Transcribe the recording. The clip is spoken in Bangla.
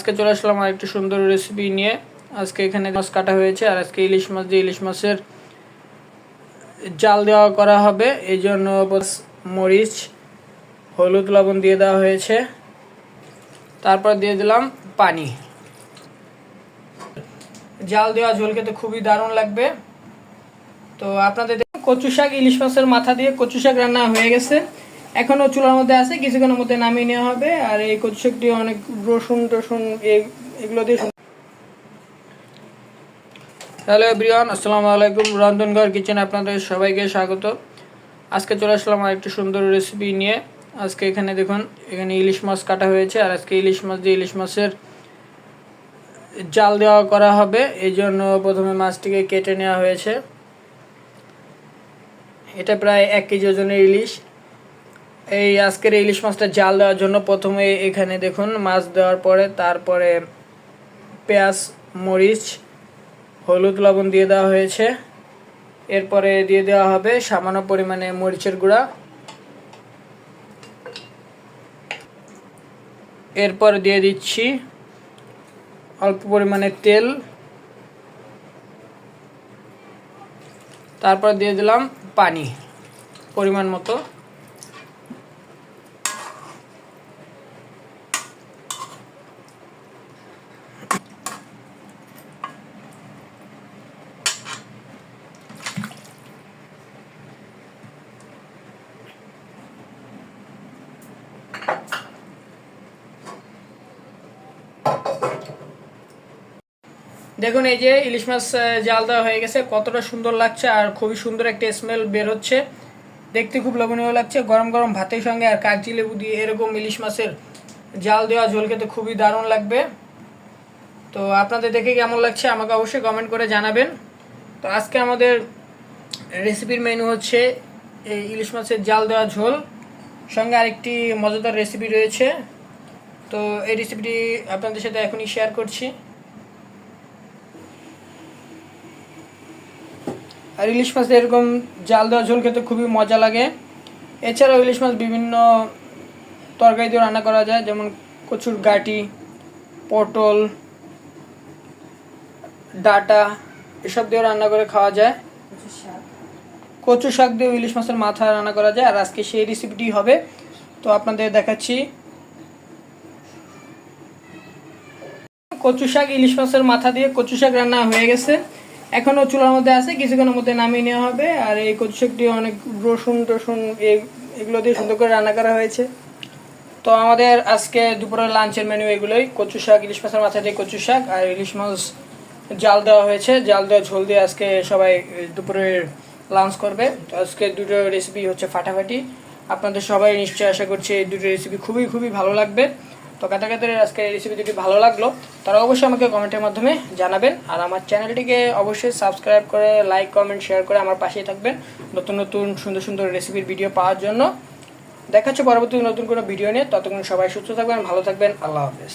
আজকে চলে আসলাম আর একটু সুন্দর রেসিপি নিয়ে। আজকে এখানে মাছ কাটা হয়েছে আর আজকে ইলিশ মাছ দিয়ে ইলিশ মাছের জাল দেওয়া করা হবে, এই জন্য মরিচ, হলুদ, লবণ দিয়ে দেওয়া হয়েছে। তারপর দিয়ে দিলাম পানি। জাল দেওয়া ঝোল খেতে খুবই দারুণ লাগবে। তো আপনাদের কচু শাক, ইলিশ মাছের মাথা দিয়ে কচু শাক রান্না হয়ে গেছে। এখনও চুলার মধ্যে আছে, কিছুক্ষণের মধ্যে নামিয়ে নেওয়া হবে, আর এই কচু শাকটি অনেক রসুন টসুন এগুলো দিয়ে হ্যালো এভরিওয়ান আসসালামু আলাইকুম, রন্ধনঘর কিচেন আপনাদের সবাইকে স্বাগত। আজকে চলে আসলাম আর একটু সুন্দর রেসিপি নিয়ে। আজকে এখানে দেখুন, এখানে ইলিশ মাছ কাটা হয়েছে, আর আজকে ইলিশ মাছ দিয়ে ইলিশ মাছের জাল দেওয়া করা হবে। এই জন্য প্রথমে মাছটিকে কেটে নেওয়া হয়েছে। এটা প্রায় এক কেজি ওজনের ইলিশ। এই আজকের ইলিশ মাছটা জাল দেওয়ার জন্য প্রথমে এখানে দেখুন মাছ দেওয়ার পরে তারপরে পেঁয়াজ, মরিচ, হলুদ, লবণ দিয়ে দেওয়া হয়েছে। এরপরে দিয়ে দেওয়া হবে সামান্য পরিমাণে মরিচের গুঁড়া। এরপর দিয়ে দিচ্ছি অল্প পরিমাণে তেল। তারপর দিয়ে দিলাম পানি, পরিমাণ মতো। দেখুন, এই যে ইলিশ মাছ জাল দেওয়া হয়ে গেছে। কতটা সুন্দর লাগছে আর খুবই সুন্দর একটা স্মেল বের হচ্ছে। দেখতে খুব লোভনীয় লাগছে। গরম গরম ভাতের সঙ্গে আর কাগজি লেবু দিয়ে এরকম ইলিশ মাছের জাল দেওয়া ঝোল খেতে খুবই দারুণ লাগবে। তো আপনাদের দেখে কেমন লাগছে আমাকে অবশ্যই কমেন্ট করে জানাবেন। তো আজকে আমাদের রেসিপির মেনু হচ্ছে এই ইলিশ মাছের জাল দেওয়া ঝোল। সঙ্গে আরেকটি মজাদার রেসিপি রয়েছে। তো এই রেসিপিটি আপনাদের সাথে এখনই শেয়ার করছি। আর ইলিশ মাছ এরকম জাল দেওয়া ঝোল খেতে খুবই মজা লাগে। এছাড়াও ইলিশ মাছ বিভিন্ন তরকারি দিয়ে রান্না করা যায়, যেমন কচুর গাটি, পটল, ডাটা, এসব দিয়েও রান্না করে খাওয়া যায়। কচু শাক দিয়ে ইলিশ মাছের মাথা রান্না করা যায়, আর আজকে সেই রেসিপিটি হবে। তো আপনাদের দেখাচ্ছি। কচু শাক, ইলিশ মাছের মাথা দিয়ে কচু শাক রান্না হয়ে গেছে। এখনও চুলার মধ্যে আছে, কিছুক্ষণের মধ্যে নামিয়ে নেওয়া হবে। আর এই কচু শাকটি অনেক রসুন, টসুন এগুলো দিয়ে সুন্দর করে রান্না করা হয়েছে। তো আমাদের আজকে দুপুরের লাঞ্চের মেনু এগুলোই। কচু শাক ইলিশ মাছের মাথা দিয়ে কচু শাক আর ইলিশ মাছ জাল দেওয়া হয়েছে। জাল দেওয়া ঝোল দিয়ে আজকে সবাই দুপুরে লাঞ্চ করবে। তো আজকে দুটো রেসিপি হচ্ছে ফাটাফাটি। আপনাদের সবাই নিশ্চয়ই আশা করছি এই দুটো রেসিপি খুবই খুবই ভালো লাগবে। তো কাটাকাতের আজকের এই রেসিপি যদি ভালো লাগল তারা অবশ্যই আমাকে কমেন্টের মাধ্যমে জানাবেন। আর আমার চ্যানেলটিকে অবশ্যই সাবস্ক্রাইব করে লাইক কমেন্ট শেয়ার করে আমার পাশেই থাকবেন নতুন নতুন সুন্দর সুন্দর রেসিপির ভিডিও পাওয়ার জন্য। দেখাচ্ছে পরবর্তী নতুন কোনো ভিডিও নিয়ে। ততক্ষণ সবাই সুস্থ থাকবেন, ভালো থাকবেন। আল্লাহ হাফেজ।